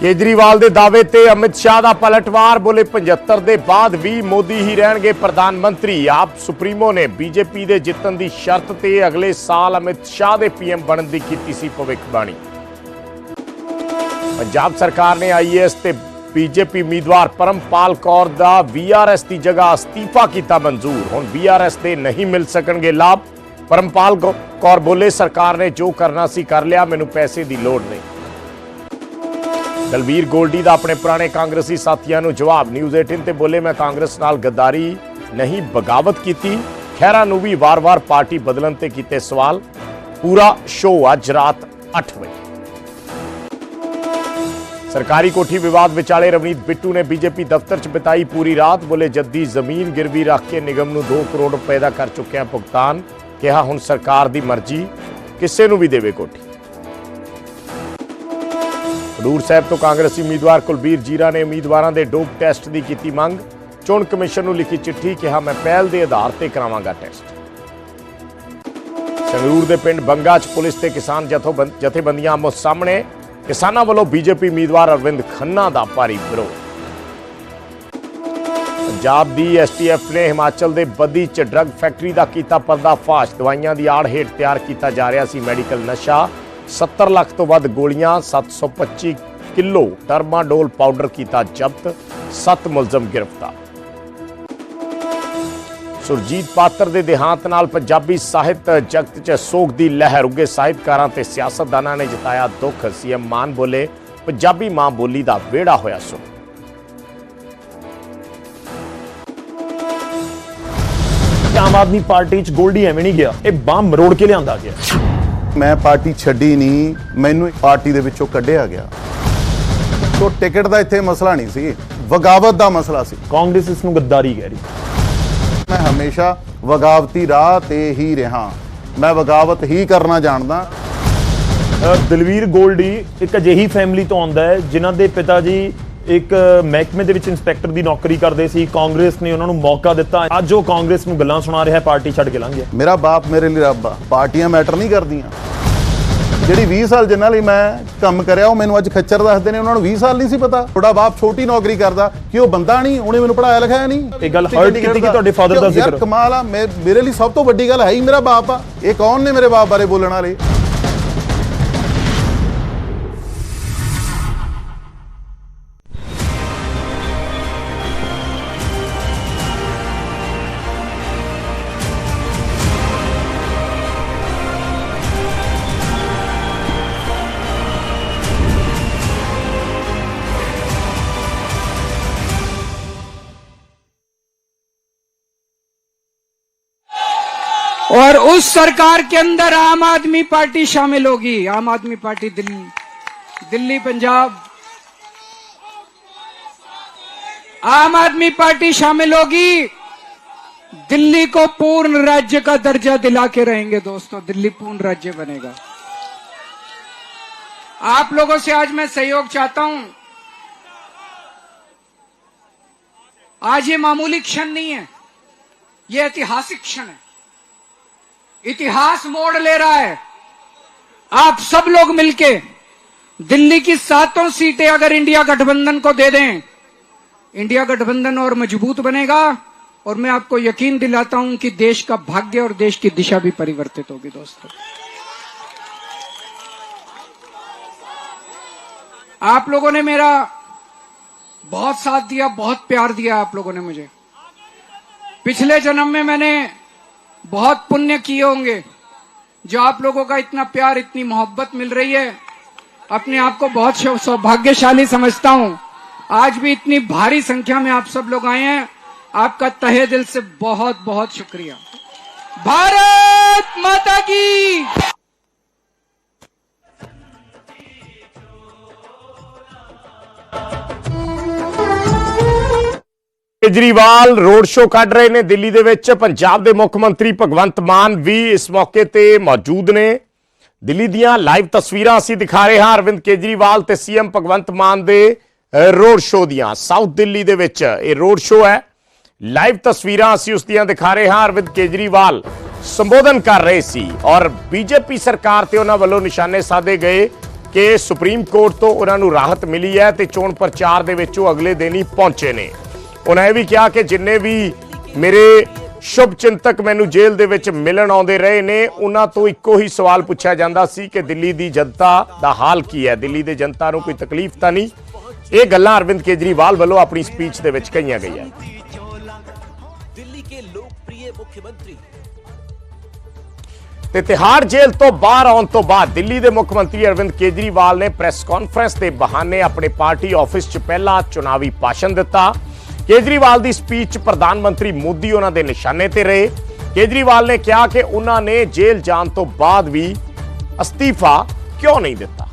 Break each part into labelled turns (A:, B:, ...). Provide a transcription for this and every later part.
A: ਕੇਜਰੀਵਾਲ ਦੇ ਦਾਅਵੇ ਤੇ ਅਮਿਤ ਸ਼ਾਹ ਦਾ ਪਲਟਵਾਰ, ਬੋਲੇ 75 ਦੇ ਬਾਅਦ ਵੀ ਮੋਦੀ ਹੀ ਰਹਿਣਗੇ ਪ੍ਰਧਾਨ ਮੰਤਰੀ। ਆਪ ਸੁਪਰੀਮੋ ਨੇ ਬੀਜੇਪੀ ਦੇ ਜਿੱਤਣ ਦੀ ਸ਼ਰਤ ਤੇ ਅਗਲੇ ਸਾਲ ਅਮਿਤ ਸ਼ਾਹ ਦੇ ਪੀਐਮ ਬਣਨ ਦੀ ਕੀਤੀ ਸੀ ਭਵਿੱਖਬਾਣੀ। ਪੰਜਾਬ ਸਰਕਾਰ ਨੇ ਆਈਏਐਸ ਤੇ ਬੀਜੇਪੀ ਉਮੀਦਵਾਰ ਪਰਮਪਾਲ ਕੌਰ ਦਾ ਵੀਆਰਐਸ ਦੀ ਜਗ੍ਹਾ ਅਸਤੀਫਾ ਕੀਤਾ ਮਨਜ਼ੂਰ। ਹੁਣ ਵੀਆਰਐਸ ਦੇ ਨਹੀਂ ਮਿਲ ਸਕਣਗੇ ਲਾਭ। ਪਰਮਪਾਲ ਕੌਰ ਬੋਲੇ, ਸਰਕਾਰ ਨੇ ਜੋ ਕਰਨਾ ਸੀ ਕਰ ਲਿਆ, ਮੈਨੂੰ ਪੈਸੇ ਦੀ ਲੋੜ ਨਹੀਂ। ਦਲਵੀਰ ਗੋਲਡੀ ਦਾ ਆਪਣੇ ਪੁਰਾਣੇ ਕਾਂਗਰਸੀ ਸਾਥੀਆਂ ਨੂੰ ਜਵਾਬ। ਨਿਊਜ਼ 18 ਤੇ ਬੋਲੇ, ਮੈਂ ਕਾਂਗਰਸ ਨਾਲ ਗੱਦਾਰੀ ਨਹੀਂ, ਬਗਾਵਤ ਕੀਤੀ। ਖਹਿਰਾ ਨੂੰ ਵੀ ਵਾਰ-ਵਾਰ ਪਾਰਟੀ ਬਦਲਣ ਤੇ ਕੀਤੇ ਸਵਾਲ। ਪੂਰਾ ਸ਼ੋਅ ਅੱਜ ਰਾਤ 8 ਵਜੇ। ਸਰਕਾਰੀ ਕੋਠੀ ਵਿਵਾਦ ਵਿਚਾਲੇ ਰਵਨੀਤ ਬਿੱਟੂ ਨੇ ਬੀਜੇਪੀ ਦਫ਼ਤਰ 'ਚ ਬਿਤਾਈ ਪੂਰੀ ਰਾਤ। ਬੋਲੇ, ਜੱਦੀ ਜ਼ਮੀਨ ਗਿਰਵੀ ਰੱਖ ਕੇ ਨਿਗਮ ਨੂੰ 2 ਕਰੋੜ ਰੁਪਏ ਦਾ ਕਰ ਚੁੱਕਿਆ ਭੁਗਤਾਨ। ਕਿਹਾ, ਹੁਣ ਸਰਕਾਰ ਦੀ ਮਰਜ਼ੀ, ਕਿਸੇ ਨੂੰ ਵੀ ਦੇਵੇ ਕੋਠੀ। ਖਡੂਰ ਸਾਹਿਬ ਤੋਂ ਕਾਂਗਰਸੀ ਉਮੀਦਵਾਰ ਕੁਲਬੀਰ ਜੀਰਾ ਨੇ ਉਮੀਦਵਾਰਾਂ ਦੇ ਡੋਪ ਟੈਸਟ ਦੀ ਕੀਤੀ ਮੰਗ। ਚੋਣ ਕਮਿਸ਼ਨ ਨੂੰ ਲਿਖੀ ਚਿੱਠੀ ਕਿਹਾ, ਮੈਂ ਪਹਿਲ ਦੇ ਆਧਾਰ ਤੇ ਕਰਾਵਾਂਗਾ ਟੈਸਟ। ਸੰਗਰੂਰ ਦੇ ਪਿੰਡ ਬੰਗਾ 'ਚ ਪੁਲਿਸ ਤੇ ਕਿਸਾਨ ਜਥੇਬੰਦੀਆਂ ਆਮੋ ਸਾਹਮਣੇ ਕਿਸਾਨਾਂ ਵੱਲੋਂ ਬੀਜੇਪੀ ਉਮੀਦਵਾਰ ਅਰਵਿੰਦ ਖੰਨਾ ਦਾ ਭਾਰੀ ਵਿਰੋਧ। ਪੰਜਾਬ ਦੀ ਐਸਟੀਐਫ ਨੇ ਹਿਮਾਚਲ ਦੇ ਬੱਦੀ 'ਚ ਡਰੱਗ ਫੈਕਟਰੀ ਦਾ ਕੀਤਾ ਪਰਦਾਫਾਸ਼। ਦਵਾਈਆਂ ਦੀ ਆੜ ਹੇਠ ਤਿਆਰ ਕੀਤਾ ਜਾ ਰਿਹਾ ਸੀ ਮੈਡੀਕਲ ਨਸ਼ਾ। 70 ਲੱਖ ਤੋਂ ਵੱਧ ਗੋਲੀਆਂ 725 ਕਿਲੋ ਟਰਮਾਡੋਲ ਪਾਊਡਰ ਕੀਤਾ ਜ਼ਬਤ 7 ਮੁਲਜ਼ਮ ਗ੍ਰਿਫਤਾਰ। ਸੁਰਜੀਤ ਪਾਤਰ ਦੇ ਦੇਹਾਂਤ ਨਾਲ ਪੰਜਾਬੀ ਸਾਹਿਤ ਜਗਤ 'ਚ ਸੋਗ ਦੀ ਲਹਿਰ ਉੱਗੇ ਸਾਹਿਤਕਾਰਾਂ ਤੇ ਸਿਆਸਤਦਾਨਾਂ ਨੇ ਜਤਾਇਆ ਦੁੱਖ। ਸੀਐਮ ਮਾਨ ਬੋਲੇ, ਪੰਜਾਬੀ ਮਾਂ ਬੋਲੀ ਦਾ ਵਿਹੜਾ ਹੋਇਆ ਸੋ
B: ਆਮ ਆਦਮੀ ਪਾਰਟੀ ਚ ਗੋਲਡੀ ਐਵੇਂ ਨਹੀਂ ਗਿਆ, ਇਹ ਬੰਮ ਮਰੋੜ ਕੇ ਲਿਆਂਦਾ ਗਿਆ।
C: ਮੈਂ ਪਾਰਟੀ ਛੱਡੀ ਨਹੀਂ ਮੈਨੂੰ ਪਾਰਟੀ ਦੇ ਵਿੱਚੋਂ ਕੱਢਿਆ ਗਿਆ। ਤੋ ਟਿਕਟ ਦਾ ਇੱਥੇ ਮਸਲਾ ਨਹੀਂ ਸੀ ਵਗਾਵਤ ਦਾ ਮਸਲਾ ਸੀ।
B: ਕਾਂਗਰਸ ਇਸ ਨੂੰ ਗੱਦਾਰੀ ਕਹਿ ਰਹੀ।
C: ਮੈਂ ਹਮੇਸ਼ਾ ਵਗਾਵਤੀ ਰਾਹ ਤੇ ਹੀ ਰਿਹਾ। ਮੈਂ ਵਗਾਵਤ ਹੀ ਕਰਨਾ ਜਾਣਦਾ।
B: ਦਲਵੀਰ ਗੋਲਡੀ ਇੱਕ ਅਜਿਹੀ ਫੈਮਿਲੀ ਤੋਂ ਆਉਂਦਾ ਹੈ ਜਿਨ੍ਹਾਂ ਦੇ ਪਿਤਾ ਜੀ ਇੱਕ ਮਹਿਕਮੇ ਦੇ ਵਿੱਚ ਇੰਸਪੈਕਟਰ ਦੀ ਨੌਕਰੀ ਕਰਦੇ ਸੀ ਕਾਂਗਰਸ ਨੇ ਉਹਨਾਂ ਨੂੰ ਮੌਕਾ ਦਿੱਤਾ। ਅੱਜ ਉਹ ਕਾਂਗਰਸ ਨੂੰ ਗੱਲਾਂ ਸੁਣਾ ਰਿਹਾ ਪਾਰਟੀ ਛੱਡ ਕੇ ਲੰਘ ਗਿਆ।
C: ਮੇਰਾ ਬਾਪ ਮੇਰੇ ਲਈ ਰੱਬ ਆ ਪਾਰਟੀਆਂ ਮੈਟਰ ਨਹੀਂ ਕਰਦੀਆਂ। ਜਿਹੜੀ 20 ਸਾਲ ਜਿਨ੍ਹਾਂ ਲਈ ਮੈਂ ਕੰਮ ਕਰਿਆ ਉਹ ਮੈਨੂੰ ਅੱਜ ਖੱਚਰ ਦੱਸਦੇ ਨੇ ਉਹਨਾਂ ਨੂੰ 20 ਸਾਲ ਨਹੀਂ ਸੀ ਪਤਾ। ਤੁਹਾਡਾ ਬਾਪ ਛੋਟੀ ਨੌਕਰੀ ਕਰਦਾ ਕਿ ਉਹ ਬੰਦਾ ਨਹੀਂ ਉਹਨੇ ਮੈਨੂੰ ਪੜਾਇਆ ਲਿਖਾਇਆ ਨਹੀਂ।
B: ਇਹ ਗੱਲ
C: ਚੰਡੀਗੜ੍ਹ
B: ਕੀਤੀ ਕਿ ਤੁਹਾਡੇ father ਦਾ
C: ਯਾਰ
B: ਜ਼ਿਕਰ।
C: ਕਮਾਲ ਆ ਮੇਰੇ ਲਈ ਸਭ ਤੋਂ ਵੱਡੀ ਗੱਲ ਹੈ ਹੀ ਮੇਰਾ ਬਾਪ ਆ। ਇਹ ਕੌਣ ਨੇ ਮੇਰੇ ਬਾਪ ਬਾਰੇ ਬੋਲਣ ਵਾਲੇ?
D: और उस सरकार के अंदर आम आदमी पार्टी शामिल होगी। आम आदमी पार्टी दिल्ली। दिल्ली, पंजाब। आम आदमी पार्टी शामिल होगी। दिल्ली को पूर्ण राज्य का दर्जा दिला के रहेंगे दोस्तों। दिल्ली पूर्ण राज्य बनेगा। आप लोगों से आज मैं सहयोग चाहता हूँ। आज ये मामूली क्षण नहीं है। ये ऐतिहासिक क्षण है। इतिहास मोड़ ले रहा है। आप सब लोग मिलके दिल्ली की सातों सीटें अगर इंडिया गठबंधन को दे दें, इंडिया गठबंधन और मज़बूत बनेगा। और मैं आपको यकीन दिलाता हूँ कि देश का भाग्य और देश की दिशा भी परिवर्तित होगी दोस्तों। आप लोगों ने मेरा बहुत साथ दिया, बहुत प्यार दिया आप लोगों ने मुझे। पिछले जन्म में मैंने बहुत पुण्य किए होंगे। जो आप लोगों का इतना प्यार, इतनी मोहब्बत मिल रही है, अपने आप को बहुत सौभाग्यशाली समझता हूँ। आज भी इतनी भारी संख्या में आप सब लोग आए हैं। आपका तहे दिल से बहुत बहुत शुक्रिया। भारत माता की।
A: ਕੇਜਰੀਵਾਲ ਰੋਡ ਸ਼ੋਅ ਕੱਢ ਰਹੇ ਨੇ ਦਿੱਲੀ ਦੇ ਵਿੱਚ। ਪੰਜਾਬ ਦੇ ਮੁੱਖ ਮੰਤਰੀ ਭਗਵੰਤ ਮਾਨ ਵੀ ਇਸ ਮੌਕੇ ਤੇ ਮੌਜੂਦ ਨੇ। ਦਿੱਲੀ ਦੀਆਂ ਲਾਈਵ ਤਸਵੀਰਾਂ ਅਸੀਂ ਦਿਖਾ ਰਹੇ ਹਾਂ ਅਰਵਿੰਦ ਕੇਜਰੀਵਾਲ ਤੇ ਸੀਐਮ ਭਗਵੰਤ ਮਾਨ ਦੇ ਰੋਡ ਸ਼ੋਅ ਦੀਆਂ। ਸਾਊਥ ਦਿੱਲੀ ਦੇ ਵਿੱਚ ਇਹ ਰੋਡ ਸ਼ੋਅ ਹੈ। ਲਾਈਵ ਤਸਵੀਰਾਂ ਅਸੀਂ ਉਸ ਦੀਆਂ ਦਿਖਾ ਰਹੇ ਹਾਂ। ਅਰਵਿੰਦ ਕੇਜਰੀਵਾਲ ਸੰਬੋਧਨ ਕਰ ਰਹੇ ਸੀ ਔਰ ਬੀਜੇਪੀ ਸਰਕਾਰ ਤੇ ਉਹਨਾਂ ਵੱਲੋਂ ਨਿਸ਼ਾਨੇ ਸਾਧੇ ਗਏ ਕਿ ਸੁਪਰੀਮ ਕੋਰਟ ਤੋਂ ਉਹਨਾਂ ਨੂੰ ਰਾਹਤ ਮਿਲੀ ਹੈ ਤੇ ਚੋਣ ਪ੍ਰਚਾਰ ਦੇ ਵਿੱਚ ਉਹ ਅਗਲੇ ਦਿਨ ਹੀ ਪਹੁੰਚੇ ਨੇ। ਉਹਨਾਂ ਇਹ ਵੀ ਕਿਹਾ ਕਿ ਜਿੰਨੇ ਵੀ ਮੇਰੇ ਸ਼ੁਭ ਚਿੰਤਕ ਮੈਨੂੰ ਜੇਲ੍ਹ ਦੇ ਵਿੱਚ ਮਿਲਣ ਆਉਂਦੇ ਰਹੇ ਨੇ ਉਹਨਾਂ ਤੋਂ ਇੱਕੋ ਹੀ ਸਵਾਲ ਪੁੱਛਿਆ ਜਾਂਦਾ ਸੀ ਕਿ ਦਿੱਲੀ ਦੀ ਜਨਤਾ ਦਾ ਹਾਲ ਕੀ ਹੈ? ਦਿੱਲੀ ਦੇ ਜਨਤਾ ਨੂੰ ਕੋਈ ਤਕਲੀਫ ਤਾਂ ਨਹੀਂ? ਇਹ ਗੱਲਾਂ ਅਰਵਿੰਦ ਕੇਜਰੀਵਾਲ ਵੱਲੋਂ ਆਪਣੀ ਸਪੀਚ ਦੇ ਵਿੱਚ ਕਹੀਆਂ ਗਈਆਂ।
E: ਦਿੱਲੀ ਕੇ ਲੋਕਪ੍ਰਿਯ ਮੁੱਖ ਮੰਤਰੀ
A: ਤੇ ਤਿਹਾੜ ਜੇਲ੍ਹ ਤੋਂ ਬਾਹਰ ਆਉਣ ਤੋਂ ਬਾਅਦ ਦਿੱਲੀ ਦੇ ਮੁੱਖ ਮੰਤਰੀ ਅਰਵਿੰਦ ਕੇਜਰੀਵਾਲ ਨੇ ਪ੍ਰੈਸ ਕਾਨਫਰੰਸ ਦੇ ਬਹਾਨੇ ਆਪਣੇ ਪਾਰਟੀ ਆਫਿਸ 'ਚ ਪਹਿਲਾ ਚੋਣਾਵੀ ਭਾਸ਼ਣ ਦਿੱਤਾ। ਕੇਜਰੀਵਾਲ ਦੀ ਸਪੀਚ 'ਚ ਪ੍ਰਧਾਨ ਮੰਤਰੀ ਮੋਦੀ ਉਹਨਾਂ ਦੇ ਨਿਸ਼ਾਨੇ ਤੇ ਰਹੇ। ਕੇਜਰੀਵਾਲ ਨੇ ਕਿਹਾ ਕਿ ਉਹਨਾਂ ਨੇ ਜੇਲ੍ਹ ਜਾਣ ਤੋਂ ਬਾਅਦ ਵੀ ਅਸਤੀਫਾ ਕਿਉਂ ਨਹੀਂ ਦਿੱਤਾ।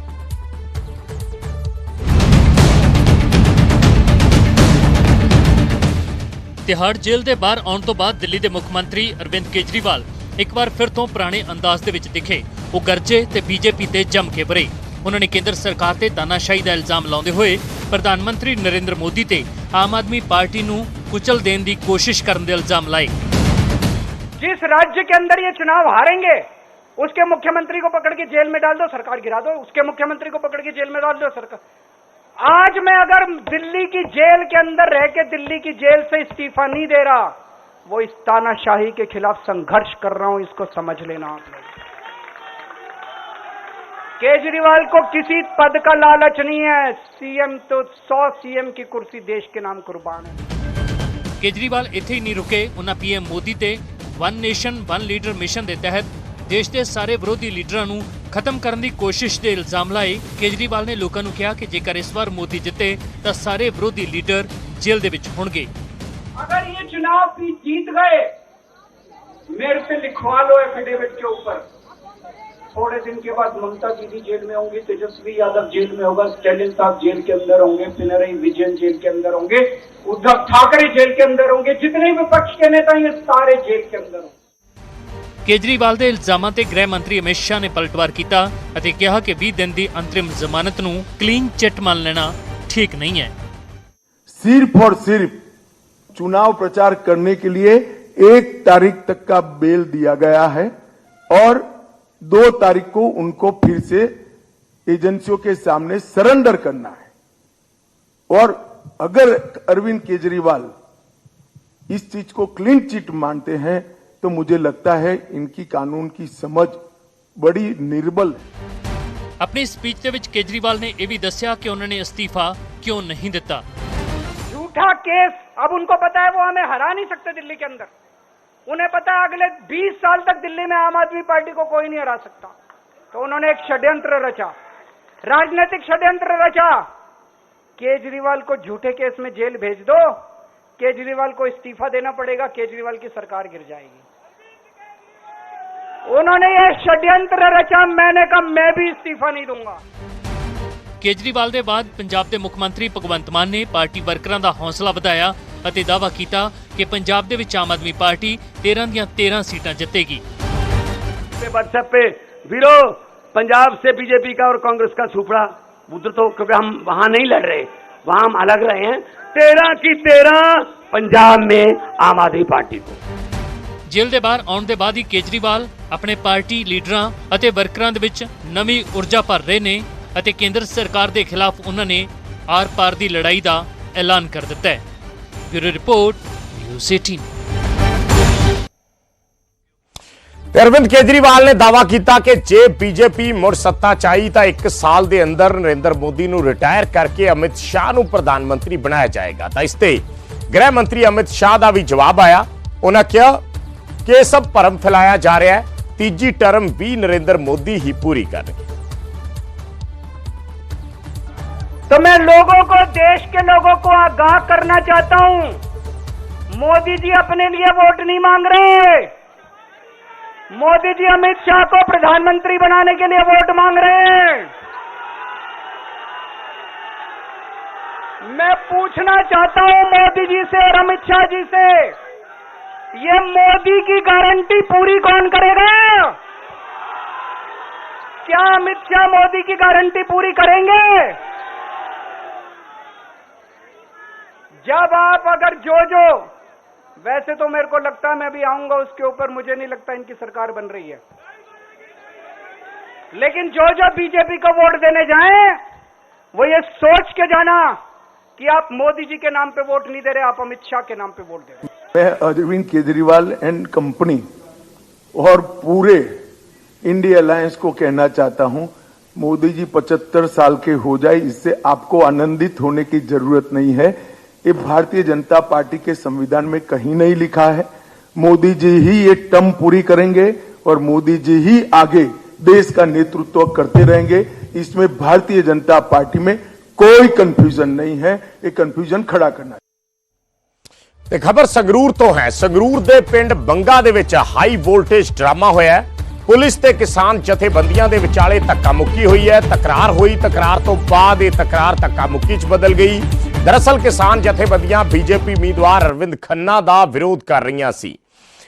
F: ਤਿਹਾੜ ਜੇਲ੍ਹ ਦੇ ਬਾਹਰ ਆਉਣ ਤੋਂ ਬਾਅਦ ਦਿੱਲੀ ਦੇ ਮੁੱਖ ਮੰਤਰੀ ਅਰਵਿੰਦ ਕੇਜਰੀਵਾਲ ਇੱਕ ਵਾਰ ਫਿਰ ਤੋਂ ਪੁਰਾਣੇ ਅੰਦਾਜ਼ ਦੇ ਵਿੱਚ ਦਿਖੇ। ਉਹ ਗਰਜੇ ਤੇ ਬੀਜੇਪੀ ਤੇ ਜੰਮ ਕੇ ਭਰੇ ਉਹਨਾਂ ਨੇ ਕੇਂਦਰ ਸਰਕਾਰ ਤੇ ਤਾਨਾਸ਼ਾਹੀ ਦਾ ਇਲਜ਼ਾਮ ਲਾਉਂਦੇ ਹੋਏ ਪ੍ਰਧਾਨ ਮੰਤਰੀ ਨਰਿੰਦਰ ਮੋਦੀ ਤੇ ਆਮ ਆਦਮੀ ਪਾਰਟੀ ਨੂੰ ਕੁਚਲ ਦੇਣ ਦੀ ਕੋਸ਼ਿਸ਼ ਕਰਨ ਦੇ ਇਲਜ਼ਾਮ ਲਾਏ
G: जिस राज्य के अंदर ये चुनाव हारेंगे उसके मुख्यमंत्री को पकड़ के जेल में डाल दो सरकार गिरा दो उसके मुख्यमंत्री को पकड़ के जेल में डाल दो सरकार आज मैं अगर दिल्ली की जेल के अंदर रह के दिल्ली की जेल से इस्तीफा नहीं दे रहा वो इस तानाशाही के खिलाफ संघर्ष कर रहा हूं इसको समझ लेना आप लोग केजरीवाल को किसी पद का लालच नहीं है सीएम तो सौ सीएम की कुर्सी देश के नाम कुर्बान है
F: ਕੇਜਰੀਵਾਲ ਇੱਥੇ ਹੀ ਨਹੀਂ ਰੁਕੇ ਉਹਨਾਂ ਪੀਐਮ ਮੋਦੀ ਤੇ one nation one leader mission ਦੇ ਤਹਿਤ ਦੇਸ਼ ਦੇ ਸਾਰੇ ਵਿਰੋਧੀ ਲੀਡਰਾਂ ਨੂੰ ਖਤਮ ਕਰਨ ਦੀ ਕੋਸ਼ਿਸ਼ ਦੇ ਇਲਜ਼ਾਮ ਲਾਏ ਕੇਜਰੀਵਾਲ ਨੇ ਲੋਕਾਂ ਨੂੰ ਕਿਹਾ ਕਿ ਜੇਕਰ ਇਸ ਵਾਰ ਮੋਦੀ ਜਿੱਤੇ ਤਾਂ ਸਾਰੇ ਵਿਰੋਧੀ ਲੀਡਰ ਜੇਲ੍ਹ ਦੇ ਵਿੱਚ ਹੋਣਗੇ
G: अगर ये चुनाव भी जीत गए मेरे से लिखवा लो एफिडेविट के ऊपर थोड़े दिन के बाद ममता दीदी जेल में होंगी तेजस्वी यादव जेल में होगा स्टैलिन साहब जेल के अंदर होंगे पिनरई विजयन जेल के अंदर होंगे उद्धव ठाकरे जेल के अंदर होंगे जितने विपक्ष के नेता हैं ये सारे जेल के अंदर होंगे
F: ਕੇਜਰੀਵਾਲ ਦੇ ਇਲਜ਼ਾਮਾਂ ਤੇ ਗ੍ਰਹਿ ਮੰਤਰੀ ਅਮਿਤ ਸ਼ਾਹ ਨੇ ਪਲਟਵਾਰ ਕੀਤਾ ਅਤੇ ਕਿਹਾ ਕਿ 20 ਦਿਨ ਦੀ ਅੰਤਰਿਮ ਜ਼ਮਾਨਤ ਨੂੰ ਕਲੀਨ ਚਿੱਟ ਮੰਨ ਲੈਣਾ ਠੀਕ ਨਹੀਂ ਹੈ
H: सिर्फ और सिर्फ चुनाव प्रचार करने के लिए एक तारीख तक का बेल दिया गया है और दो तारीख को उनको फिर से एजेंसियों के सामने सरेंडर करना है और अगर अरविंद केजरीवाल इस चीज को क्लीन चिट मानते हैं तो मुझे लगता है इनकी कानून की समझ बड़ी निर्बल है
F: ਆਪਣੀ ਸਪੀਚ ਦੇ ਵਿੱਚ ਕੇਜਰੀਵਾਲ ਨੇ ਇਹ ਵੀ ਦੱਸਿਆ ਕਿ ਉਹਨਾਂ ਨੇ ਅਸਤੀਫਾ ਕਿਉਂ ਨਹੀਂ ਦਿੱਤਾ
G: झूठा केस अब उनको पता है वो हमें हरा नहीं सकते दिल्ली के अंदर उन्हें पता है अगले 20 साल तक दिल्ली में आम आदमी पार्टी को कोई नहीं हरा सकता तो उन्होंने एक षड्यंत्र रचा राजनीतिक षड्यंत्र रचा केजरीवाल को झूठे केस में जेल भेज दो केजरीवाल को इस्तीफा देना पड़ेगा केजरीवाल की सरकार गिर जाएगी उन्होंने ये षड्यंत्र रचा मैंने कहा मैं भी इस्तीफा नहीं दूंगा
F: ਕੇਜਰੀਵਾਲ ਦੇ ਬਾਅਦ ਪੰਜਾਬ ਦੇ ਮੁੱਖ ਮੰਤਰੀ ਭਗਵੰਤ ਮਾਨ ਨੇ ਪਾਰਟੀ ਵਰਕਰਾਂ ਦਾ ਹੌਸਲਾ ਵਧਾਇਆ ਅਤੇ ਦਾਅਵਾ ਕੀਤਾ ਕਿ ਪੰਜਾਬ ਦੇ ਵਿੱਚ ਆਮ ਆਦਮੀ ਪਾਰਟੀ 13 ਦੀਆਂ 13 ਸੀਟਾਂ ਜਿੱਤੇਗੀ
I: पे व्हाट्सएप पे वीरो पंजाब से बीजेपी का और कांग्रेस का सुपड़ा उधर तो क्योंकि हम वहां नहीं लड़ रहे वहां हम अलग रहे हैं तेरह की तेरह पंजाब में आम आदमी पार्टी को
F: ਜੇਲ੍ਹ ਦੇ ਬਾਹਰ ਆਉਣ ਦੇ ਬਾਅਦ ਹੀ ਕੇਜਰੀਵਾਲ ਆਪਣੇ ਪਾਰਟੀ ਲੀਡਰਾਂ ਅਤੇ ਵਰਕਰਾਂ ਦੇ ਵਿੱਚ ਨਵੀਂ ਊਰਜਾ ਭਰ ਰਹੇ ਨੇ ਅਤੇ ਕੇਂਦਰ ਸਰਕਾਰ ਦੇ ਖਿਲਾਫ ਉਹਨਾਂ ਨੇ ਆਰ-ਪਾਰ ਦੀ ਲੜਾਈ ਦਾ ਐਲਾਨ ਕਰ ਦਿੱਤਾ ਹੈ Bureau report news 18
A: Arvind Kejriwal ਨੇ ਦਾਵਾ ਕੀਤਾ ਕਿ ਜੇ ਬੀਜੇਪੀ ਮੁੜ ਸੱਤਾ ਚਾਹੀ ਤਾਂ 1 ਸਾਲ ਦੇ ਅੰਦਰ ਨਰਿੰਦਰ ਮੋਦੀ ਨੂੰ ਰਿਟਾਇਰ ਕਰਕੇ ਅਮਿਤ ਸ਼ਾਹ ਨੂੰ ਪ੍ਰਧਾਨ ਮੰਤਰੀ ਬਣਾਇਆ ਜਾਏਗਾ ਤਾਂ ਇਸ ਤੇ ਗ੍ਰਹਿ ਮੰਤਰੀ ਅਮਿਤ ਸ਼ਾਹ ਦਾ ਵੀ ਜਵਾਬ ਆਇਆ ਉਹਨਾਂ ਕਿਹਾ ਕਿ ਸਭ ਭਰਮ ਫੈਲਾਇਆ ਜਾ ਰਿਹਾ ਹੈ ਤੀਜੀ ਟਰਮ ਵੀ ਨਰਿੰਦਰ ਮੋਦੀ ਹੀ ਪੂਰੀ ਕਰਨਗੇ
G: तो मैं लोगों को, देश के लोगों को आगाह करना चाहता हूँ। मोदी जी अपने लिए वोट नहीं मांग रहे मोदी जी अमित शाह को प्रधानमंत्री बनाने के लिए वोट मांग रहे हैं। मैं पूछना चाहता हूँ मोदी जी से और अमित शाह जी से, ये मोदी की गारंटी पूरी कौन करेगा? क्या अमित शाह मोदी की गारंटी पूरी करेंगे? जब आप अगर जो जो वैसे तो मेरे को लगता है मैं भी आऊँगा उसके ऊपर, मुझे नहीं लगता इनकी सरकार बन रही है।
I: लेकिन जो जो बीजेपी को वोट देने जाएँ, वो ये सोच के जाना कि आप मोदी जी के नाम पे वोट नहीं दे रहे, आप अमित शाह के नाम पे वोट दे रहे
H: मैं अरविंद केजरीवाल एंड कंपनी और पूरे इंडिया अलायंस को कहना चाहता हूँ, मोदी जी 75 साल के हो जाए, इससे आपको आनंदित होने की ज़रूरत नहीं है। ये भारतीय जनता पार्टी के संविधान में कहीं नहीं लिखा है मोदी जी ही ये टर्म पूरी करेंगे और मोदी जी ही आगे देश का नेतृत्व करते रहेंगे इसमें भारतीय जनता पार्टी में कोई कंफ्यूजन नहीं है ये कंफ्यूजन खड़ा करना
A: ਤੇ ਖਬਰ ਸੰਗਰੂਰ ਤੋਂ ਹੈ ਸੰਗਰੂਰ ਦੇ ਪਿੰਡ ਬੰਗਾ ਦੇ ਵਿੱਚ ਹਾਈ ਵੋਲਟੇਜ ਡਰਾਮਾ ਹੋਇਆ ਹੈ ਪੁਲਿਸ ਤੇ ਕਿਸਾਨ ਜਥੇਬੰਦੀਆਂ ਦੇ ਵਿਚਾਲੇ ਧੱਕਾ ਮੁੱਕੀ ਹੋਈ ਹੈ ਤਕਰਾਰ ਹੋਈ ਤਕਰਾਰ ਤੋਂ ਬਾਅਦ ਇਹ ਤਕਰਾਰ ਧੱਕਾ ਮੁੱਕੀ 'ਚ ਬਦਲ ਗਈ ਦਰਅਸਲ ਕਿਸਾਨ ਜਥੇਬੰਦੀਆਂ ਬੀਜੇਪੀ ਉਮੀਦਵਾਰ ਅਰਵਿੰਦ ਖੰਨਾ ਦਾ ਵਿਰੋਧ ਕਰ ਰਹੀਆਂ ਸੀ।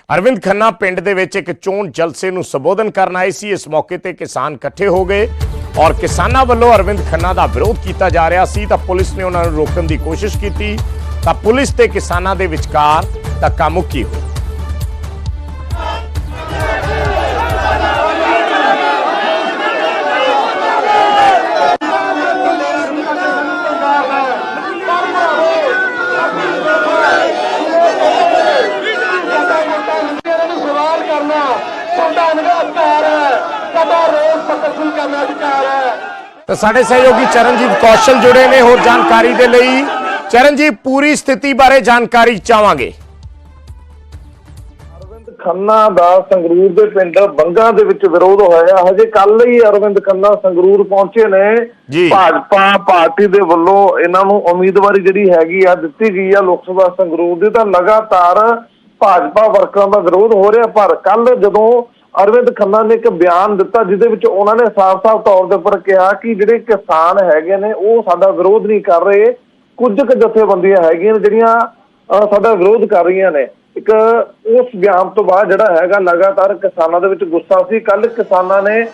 A: ਅਰਵਿੰਦ ਖੰਨਾ ਪਿੰਡ ਦੇ ਵਿੱਚ ਇੱਕ ਚੋਣ ਜਲਸੇ ਨੂੰ ਸੰਬੋਧਨ ਕਰਨ ਆਏ ਸੀ। ਇਸ ਮੌਕੇ ਤੇ ਕਿਸਾਨ ਇਕੱਠੇ ਹੋ ਗਏ ਔਰ ਕਿਸਾਨਾਂ ਵੱਲੋਂ ਅਰਵਿੰਦ ਖੰਨਾ ਦਾ ਵਿਰੋਧ ਕੀਤਾ ਜਾ ਰਿਹਾ ਸੀ ਤਾਂ ਪੁਲਿਸ ਨੇ ਉਹਨਾਂ ਨੂੰ ਰੋਕਣ ਦੀ ਕੋਸ਼ਿਸ਼ ਕੀਤੀ। ਤਾਂ ਪੁਲਿਸ ਤੇ ਕਿਸਾਨਾਂ ਦੇ ਵਿਚਕਾਰ ਧੱਕਾ ਮੁੱਕੀ ਹੋਈ।
J: ਸਾਡੇ
A: ਸਹਿਯੋਗੀ ਚਰਨਜੀਤ ਕੌਸ਼ਲ ਜੁੜੇ ਨੇ ਹੋਰ ਜਾਣਕਾਰੀ ਦੇ ਲਈ ਚਰਨਜੀਤ ਪੂਰੀ ਸਥਿਤੀ ਬਾਰੇ ਜਾਣਕਾਰੀ ਚਾਹਾਂਗੇ।
J: ਅਰਵਿੰਦ ਖੰਨਾ ਦਾ ਸੰਗਰੂਰ ਦੇ ਪਿੰਡ ਬੰਗਾ ਦੇ ਵਿੱਚ ਵਿਰੋਧ ਹੋਇਆ। ਹਜੇ ਕੱਲ ਹੀ ਅਰਵਿੰਦ ਖੰਨਾ ਸੰਗਰੂਰ ਪਹੁੰਚੇ ਨੇ। ਭਾਜਪਾ ਪਾਰਟੀ ਦੇ ਵੱਲੋਂ ਇਹਨਾਂ ਨੂੰ ਉਮੀਦਵਾਰੀ ਜਿਹੜੀ ਹੈਗੀ ਆ ਦਿੱਤੀ ਗਈ ਆ ਲੋਕ ਸਭਾ ਸੰਗਰੂਰ ਦੀ। ਤਾਂ ਲਗਾਤਾਰ ਭਾਜਪਾ ਵਰਕਰਾਂ ਦਾ ਵਿਰੋਧ ਹੋ ਰਿਹਾ ਪਰ ਕੱਲ ਜਦੋਂ ਅਰਵਿੰਦ ਖੰਨਾ ਨੇ ਇੱਕ ਬਿਆਨ ਦਿੱਤਾ ਜਿਹਦੇ ਵਿੱਚ ਉਹਨਾਂ ਨੇ ਸਾਫ਼-ਸਾਫ਼ ਤੌਰ ਦੇ ਉੱਪਰ ਕਿਹਾ ਕਿ ਜਿਹੜੇ ਕਿਸਾਨ ਹੈਗੇ ਨੇ, ਉਹ ਸਾਡਾ ਵਿਰੋਧ ਨਹੀਂ ਕਰ ਰਹੇ। ਕੁਝ ਕੁ ਜਥੇਬੰਦੀਆਂ ਹੈਗੀਆਂ ਨੇ ਜਿਹੜੀਆਂ ਸਾਡਾ ਵਿਰੋਧ ਕਰ ਰਹੀਆਂ ਨੇ। ਇੱਕ ਉਸ ਬਿਆਨ ਤੋਂ ਬਾਅਦ ਜਿਹੜਾ ਹੈਗਾ, ਲਗਾਤਾਰ ਕਿਸਾਨਾਂ ਦੇ ਵਿੱਚ ਗੁੱਸਾ ਸੀ। ਕੱਲ ਕਿਸਾਨਾਂ ਨੇ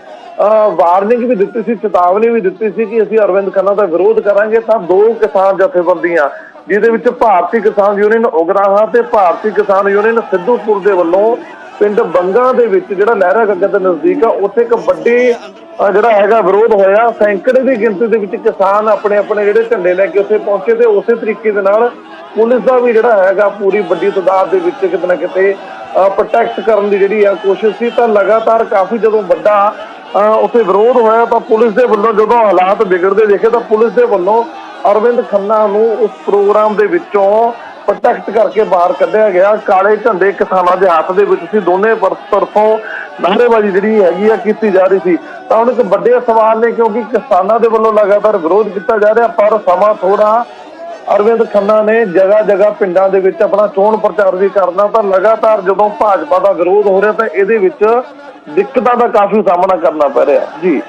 J: ਵਾਰਨਿੰਗ ਵੀ ਦਿੱਤੀ ਸੀ, ਚੇਤਾਵਨੀ ਵੀ ਦਿੱਤੀ ਸੀ ਕਿ ਅਸੀਂ ਅਰਵਿੰਦ ਖੰਨਾ ਦਾ ਵਿਰੋਧ ਕਰਾਂਗੇ। ਤਾਂ ਦੋ ਕਿਸਾਨ ਜਥੇਬੰਦੀਆਂ, ਜਿਹਦੇ ਵਿੱਚ ਭਾਰਤੀ ਕਿਸਾਨ ਯੂਨੀਅਨ ਉਗਰਾਹਾਂ ਤੇ ਭਾਰਤੀ ਕਿਸਾਨ ਯੂਨੀਅਨ ਸਿੱਧੂਪੁਰ ਦੇ ਵੱਲੋਂ ਪਿੰਡ ਬੰਗਾ ਦੇ ਵਿੱਚ ਜਿਹੜਾ ਲਹਿਰਾ ਗੱਗਾ ਦੇ ਨਜ਼ਦੀਕ ਆ, ਉੱਥੇ ਇੱਕ ਵੱਡੀ ਜਿਹੜਾ ਹੈਗਾ ਵਿਰੋਧ ਹੋਇਆ। ਸੈਂਕੜੇ ਦੀ ਗਿਣਤੀ ਦੇ ਵਿੱਚ ਕਿਸਾਨ ਆਪਣੇ ਆਪਣੇ ਜਿਹੜੇ ਝੰਡੇ ਲੈ ਕੇ ਉੱਥੇ ਪਹੁੰਚੇ ਤੇ ਉਸੇ ਤਰੀਕੇ ਦੇ ਨਾਲ ਪੁਲਿਸ ਦਾ ਵੀ ਜਿਹੜਾ ਹੈਗਾ ਪੂਰੀ ਵੱਡੀ ਤਾਦਾਦ ਦੇ ਵਿੱਚ ਕਿਤੇ ਨਾ ਕਿਤੇ ਪ੍ਰੋਟੈਕਟ ਕਰਨ ਦੀ ਜਿਹੜੀ ਆ ਕੋਸ਼ਿਸ਼ ਸੀ। ਤਾਂ ਲਗਾਤਾਰ ਕਾਫੀ ਜਦੋਂ ਵੱਡਾ ਉੱਥੇ ਵਿਰੋਧ ਹੋਇਆ ਤਾਂ ਪੁਲਿਸ ਦੇ ਵੱਲੋਂ ਜਦੋਂ ਹਾਲਾਤ ਵਿਗੜਦੇ ਦੇਖੇ ਤਾਂ ਪੁਲਿਸ ਦੇ ਵੱਲੋਂ ਅਰਵਿੰਦ ਖੰਨਾ ਨੂੰ ਉਸ ਪ੍ਰੋਗਰਾਮ ਦੇ ਵਿੱਚੋਂ ਪ੍ਰੋਟੈਕਟ ਕਰਕੇ ਬਾਹਰ ਕੱਢਿਆ ਗਿਆ। ਕਾਲੇ ਝੰਡੇ ਕਿਸਾਨਾਂ ਦੇ ਹੱਥ ਦੇ ਵਿੱਚ ਸੀ। ਦੋਨੇ ਤਰਫੋਂ ਨਾਅਰੇਬਾਜ਼ੀ ਜਿਹੜੀ ਹੈਗੀ ਆ ਕੀਤੀ ਜਾ ਰਹੀ ਸੀ। ਤਾਂ ਹੁਣ ਇੱਕ ਵੱਡੇ ਸਵਾਲ ਨੇ ਕਿਉਂਕਿ ਕਿਸਾਨਾਂ ਦੇ ਵੱਲੋਂ ਲਗਾਤਾਰ ਵਿਰੋਧ ਕੀਤਾ ਜਾ ਰਿਹਾ, ਪਰ ਸਮਾਂ ਥੋੜਾ ਅਰਵਿੰਦ ਖੰਨਾ ਨੇ ਜਗ੍ਹਾ ਜਗ੍ਹਾ ਪਿੰਡਾਂ ਦੇ ਵਿੱਚ ਆਪਣਾ ਚੋਣ ਪ੍ਰਚਾਰ ਵੀ ਕਰਨਾ, ਤਾਂ ਲਗਾਤਾਰ ਜਦੋਂ ਭਾਜਪਾ ਦਾ ਵਿਰੋਧ ਹੋ ਰਿਹਾ, ਤਾਂ ਇਹਦੇ ਵਿੱਚ ਦਿੱਕਤਾਂ ਦਾ ਕਾਫੀ ਸਾਹਮਣਾ ਕਰਨਾ ਪੈ ਰਿਹਾ। ਜੀ।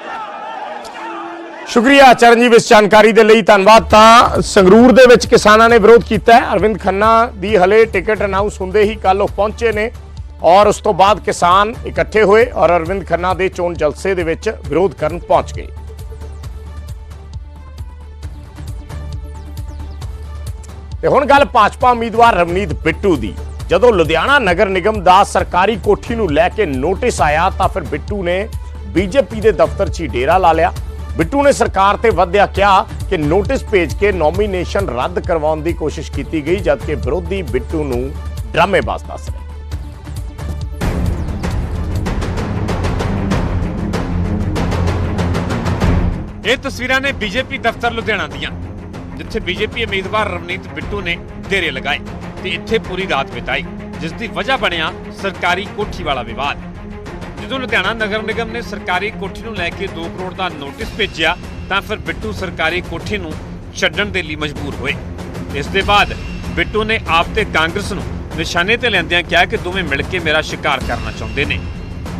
A: ਸ਼ੁਕਰੀਆ ਚਰਨਜੀਤ ਇਸ ਜਾਣਕਾਰੀ ਦੇ ਲਈ, ਧੰਨਵਾਦ। ਤਾਂ ਸੰਗਰੂਰ ਦੇ ਵਿੱਚ ਕਿਸਾਨਾਂ ਨੇ ਵਿਰੋਧ ਕੀਤਾ ਹੈ। ਅਰਵਿੰਦ ਖੰਨਾ ਦੀ ਹਲੇ ਟਿਕਟ ਅਨਾਉਂਸ ਹੁੰਦੇ ਹੀ ਕੱਲ ਉਹ ਪਹੁੰਚੇ ਨੇ ਔਰ ਉਸ ਤੋਂ ਬਾਅਦ ਕਿਸਾਨ ਇਕੱਠੇ ਹੋਏ ਔਰ ਅਰਵਿੰਦ ਖੰਨਾ ਦੇ ਚੋਣ ਜਲਸੇ ਦੇ ਵਿੱਚ ਵਿਰੋਧ ਕਰਨ ਪਹੁੰਚ ਗਏ। ਤੇ ਹੁਣ ਗੱਲ ਭਾਜਪਾ ਉਮੀਦਵਾਰ ਰਵਨੀਤ ਬਿੱਟੂ ਦੀ। ਜਦੋਂ ਲੁਧਿਆਣਾ ਨਗਰ ਨਿਗਮ ਦਾ ਸਰਕਾਰੀ ਕੋਠੀ ਨੂੰ ਲੈ ਕੇ ਨੋਟਿਸ ਆਇਆ ਤਾਂ ਫਿਰ ਬਿੱਟੂ ਨੇ ਬੀਜੇਪੀ ਦੇ ਦਫ਼ਤਰ 'ਚ ਹੀ ਡੇਰਾ ਲਾ ਲਿਆ। ਬਿੱਟੂ ਨੇ ਸਰਕਾਰ ਤੇ ਵਧਿਆ ਕਿਹਾ ਕਿ ਨੋਟਿਸ ਭੇਜ ਕੇ ਨੋਮੀਨੇਸ਼ਨ ਰੱਦ ਕਰਵਾਉਣ ਦੀ ਕੋਸ਼ਿਸ਼ ਕੀਤੀ ਗਈ, ਜਦਕਿ ਵਿਰੋਧੀ ਬਿੱਟੂ ਨੂੰ ਡਰਾਮੇਬਾਜ਼ ਦੱਸ ਰਹੇ।
K: ਇਹ ਤਸਵੀਰਾਂ ਨੇ ਬੀਜੇਪੀ ਦਫ਼ਤਰ ਲੁਧਿਆਣਾ ਦੀਆਂ, ਜਿੱਥੇ ਬੀਜੇਪੀ ਉਮੀਦਵਾਰ ਰਵਨੀਤ ਬਿੱਟੂ ਨੇ ਡੇਰੇ ਲਗਾਏ ਤੇ ਇੱਥੇ ਪੂਰੀ ਰਾਤ ਬਿਤਾਈ, ਜਿਸ ਦੀ ਵਜ੍ਹਾ ਬਣਿਆ ਸਰਕਾਰੀ ਕੋਠੀ ਵਾਲਾ ਵਿਵਾਦ। ਜਦੋਂ ਲੁਧਿਆਣਾ ਨਗਰ ਨਿਗਮ ਨੇ ਸਰਕਾਰੀ ਕੋਠੀ ਨੂੰ ਲੈ ਕੇ 2 ਕਰੋੜ ਦਾ ਨੋਟਿਸ ਭੇਜਿਆ, ਤਾਂ ਫਿਰ ਬਿੱਟੂ ਸਰਕਾਰੀ ਕੋਠੀ ਨੂੰ ਛੱਡਣ ਦੇ ਲਈ ਮਜਬੂਰ ਹੋਏ। ਇਸ ਦੇ ਬਾਅਦ ਬਿੱਟੂ ਨੇ ਆਪ ਤੇ ਕਾਂਗਰਸ ਨੂੰ ਨਿਸ਼ਾਨੇ ਤੇ ਲੈਂਦਿਆਂ ਕਿਹਾ ਕਿ ਦੋਵੇਂ ਮਿਲ ਕੇ ਮੇਰਾ ਸ਼ਿਕਾਰ ਕਰਨਾ ਚਾਹੁੰਦੇ ਨੇ।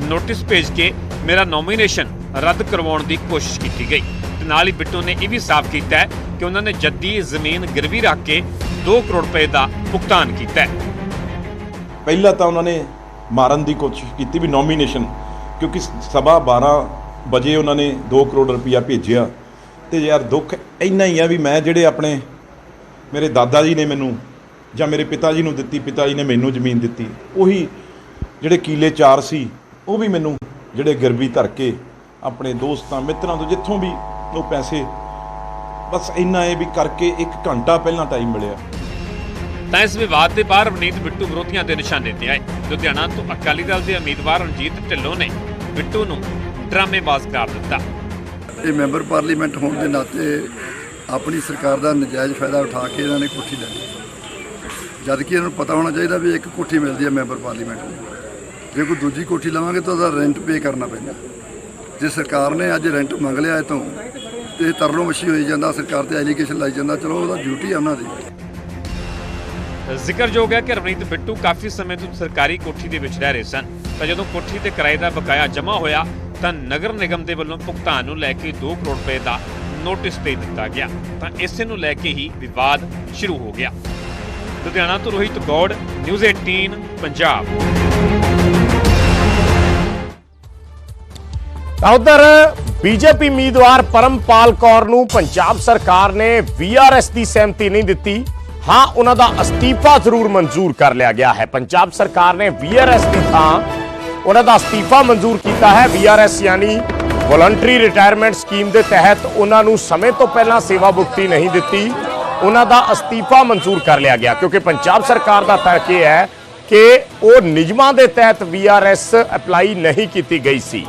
K: ਨੋਟਿਸ ਭੇਜ ਕੇ ਮੇਰਾ ਨੋਮੀਨੇਸ਼ਨ ਰੱਦ ਕਰਵਾਉਣ ਦੀ ਕੋਸ਼ਿਸ਼ ਕੀਤੀ ਗਈ। ਤੇ ਨਾਲ ਹੀ ਬਿੱਟੂ ਨੇ ਇਹ ਵੀ ਸਾਫ਼ ਕੀਤਾ ਹੈ ਕਿ ਉਹਨਾਂ ਨੇ ਜੱਦੀ ਜ਼ਮੀਨ ਗਿਰਵੀ ਰੱਖ ਕੇ 2 ਕਰੋੜ ਰੁਪਏ ਦਾ ਭੁਗਤਾਨ ਕੀਤਾ ਹੈ।
L: ਪਹਿਲਾਂ ਤਾਂ ਉਹਨਾਂ ਨੇ ਮਾਰਨ ਦੀ ਕੋਸ਼ਿਸ਼ ਕੀਤੀ ਵੀ ਨੋਮੀਨੇਸ਼ਨ ਕਿਉਂਕਿ ਸਵਾ 12 ਵਜੇ ਉਹਨਾਂ ਨੇ 2 ਕਰੋੜ ਰੁਪਇਆ ਭੇਜਿਆ। ਤੇ ਯਾਰ ਦੁੱਖ ਇੰਨਾ ਹੀ ਆ ਵੀ ਮੈਂ ਜਿਹੜੇ ਆਪਣੇ ਮੇਰੇ ਦਾਦਾ ਜੀ ਨੇ ਮੈਨੂੰ ਜਾਂ ਮੇਰੇ ਪਿਤਾ ਜੀ ਨੂੰ ਦਿੱਤੀ, ਪਿਤਾ ਜੀ ਨੇ ਮੈਨੂੰ ਜ਼ਮੀਨ ਦਿੱਤੀ, ਉਹੀ ਜਿਹੜੇ ਕੀਲੇ ਚਾਰ ਸੀ, ਉਹ ਵੀ ਮੈਨੂੰ ਜਿਹੜੇ ਗਿਰਵੀ ਧਰ ਕੇ ਆਪਣੇ ਦੋਸਤਾਂ, ਮਿੱਤਰਾਂ ਤੋਂ ਜਿੱਥੋਂ ਵੀ ਉਹ ਪੈਸੇ, ਬਸ ਇੰਨਾ ਇਹ ਵੀ ਕਰਕੇ 1 ਘੰਟਾ ਪਹਿਲਾਂ ਟਾਈਮ ਮਿਲਿਆ।
K: ਤਾਂ ਇਸ ਵਿਵਾਦ ਦੇ ਬਾਅਦ ਰਵਨੀਤ ਬਿੱਟੂ ਵਿਰੋਧੀਆਂ ਦੇ ਨਿਸ਼ਾਨੇ ਤੇ ਆਏ। ਲੁਧਿਆਣਾ ਤੋਂ ਅਕਾਲੀ ਦਲ ਦੇ ਉਮੀਦਵਾਰ ਰਣਜੀਤ ਢਿੱਲੋਂ ਨੇ ਬਿੱਟੂ ਨੂੰ ਡਰਾਮੇਬਾਜ਼ ਕਰਾਰ ਦਿੱਤਾ।
M: ਇਹ ਮੈਂਬਰ ਪਾਰਲੀਮੈਂਟ ਹੋਣ ਦੇ ਨਾਤੇ ਆਪਣੀ ਸਰਕਾਰ ਦਾ ਨਜਾਇਜ਼ ਫਾਇਦਾ ਉਠਾ ਕੇ ਇਹਨਾਂ ਨੇ ਕੋਠੀ ਲੈ ਲਈ। ਜਦ ਕਿ ਇਹਨਾਂ ਨੂੰ ਪਤਾ ਹੋਣਾ ਚਾਹੀਦਾ ਵੀ ਇੱਕ ਕੋਠੀ ਮਿਲਦੀ ਹੈ ਮੈਂਬਰ ਪਾਰਲੀਮੈਂਟ ਨੂੰ। ਜੇ ਕੋਈ ਦੂਜੀ ਕੋਠੀ ਲਵਾਂਗੇ ਤਾਂ ਉਹਦਾ ਰੈਂਟ ਪੇ ਕਰਨਾ ਪੈਂਦਾ। ਜੇ ਸਰਕਾਰ ਨੇ ਅੱਜ ਰੈਂਟ ਮੰਗ ਲਿਆ ਇਹ ਤੋਂ ਤੇ ਤਰਲੋ ਮੱਛੀ ਹੋਈ ਜਾਂਦਾ, ਸਰਕਾਰ ਤੇ ਐਲੀਗੇਸ਼ਨ ਲਾਈ ਜਾਂਦਾ, ਚਲੋ ਉਹਦਾ ਡਿਊਟੀ ਆ ਉਹਨਾਂ ਦੀ।
K: ਜ਼ਿਕਰਯੋਗ ਹੈ ਕਿ ਰਵਨੀਤ ਬਿੱਟੂ ਕਾਫੀ ਸਮੇਂ ਤੋਂ ਸਰਕਾਰੀ ਕੋਠੀ ਦੇ ਵਿੱਚ ਰਹਿ ਰਹੇ ਸਨ। ਤਾਂ ਜਦੋਂ ਕੋਠੀ ਤੇ ਕਿਰਾਏ ਦਾ ਬਕਾਇਆ ਜਮ੍ਹਾਂ ਹੋਇਆ, ਤਾਂ ਨਗਰ ਨਿਗਮ ਦੇ ਵੱਲੋਂ ਭੁਗਤਾਨ ਨੂੰ ਲੈ ਕੇ 2 ਕਰੋੜ ਰੁਪਏ ਦਾ ਨੋਟਿਸ ਦੇ ਦਿੱਤਾ ਗਿਆ। ਤਾਂ ਇਸੇ ਨੂੰ ਲੈ ਕੇ ਹੀ ਵਿਵਾਦ ਸ਼ੁਰੂ ਹੋ ਗਿਆ। ਲੁਧਿਆਣਾ ਤੋਂ ਰੋਹਿਤ ਗੌੜ, ਨਿਊਜ਼ 18 ਪੰਜਾਬ।
A: ਤਾਂ ਉਧਰ ਬੀਜੇਪੀ ਉਮੀਦਵਾਰ ਪਰਮਪਾਲ ਕੌਰ ਨੂੰ ਪੰਜਾਬ ਸਰਕਾਰ ਨੇ ਵੀਆਰਐਸ ਦੀ ਸਹਿਮਤੀ ਨਹੀਂ ਦਿੱਤੀ। ਹਾਂ, ਉਹਨਾਂ ਦਾ ਅਸਤੀਫਾ ਜ਼ਰੂਰ ਮਨਜ਼ੂਰ ਕਰ ਲਿਆ ਗਿਆ ਹੈ। ਪੰਜਾਬ ਸਰਕਾਰ ਨੇ ਵੀਆਰਐਸ ਦੀ ਥਾਂ ਉਹਨਾਂ ਦਾ ਅਸਤੀਫਾ ਮਨਜ਼ੂਰ ਕੀਤਾ ਹੈ। ਵੀਆਰਐਸ ਯਾਨੀ ਵੋਲੰਟਰੀ ਰਿਟਾਇਰਮੈਂਟ ਸਕੀਮ ਦੇ ਤਹਿਤ ਉਹਨਾਂ ਨੂੰ ਸਮੇਂ ਤੋਂ ਪਹਿਲਾਂ ਸੇਵਾ ਮੁਕਤੀ ਨਹੀਂ ਦਿੱਤੀ। ਉਹਨਾਂ ਦਾ ਅਸਤੀਫਾ ਮਨਜ਼ੂਰ ਕਰ ਲਿਆ ਗਿਆ, ਕਿਉਂਕਿ ਪੰਜਾਬ ਸਰਕਾਰ ਦਾ ਤਰਕ ਇਹ ਹੈ ਕਿ ਉਹ ਨਿਯਮਾਂ ਦੇ ਤਹਿਤ ਵੀਆਰਐਸ ਅਪਲਾਈ ਨਹੀਂ ਕੀਤੀ ਗਈ ਸੀ।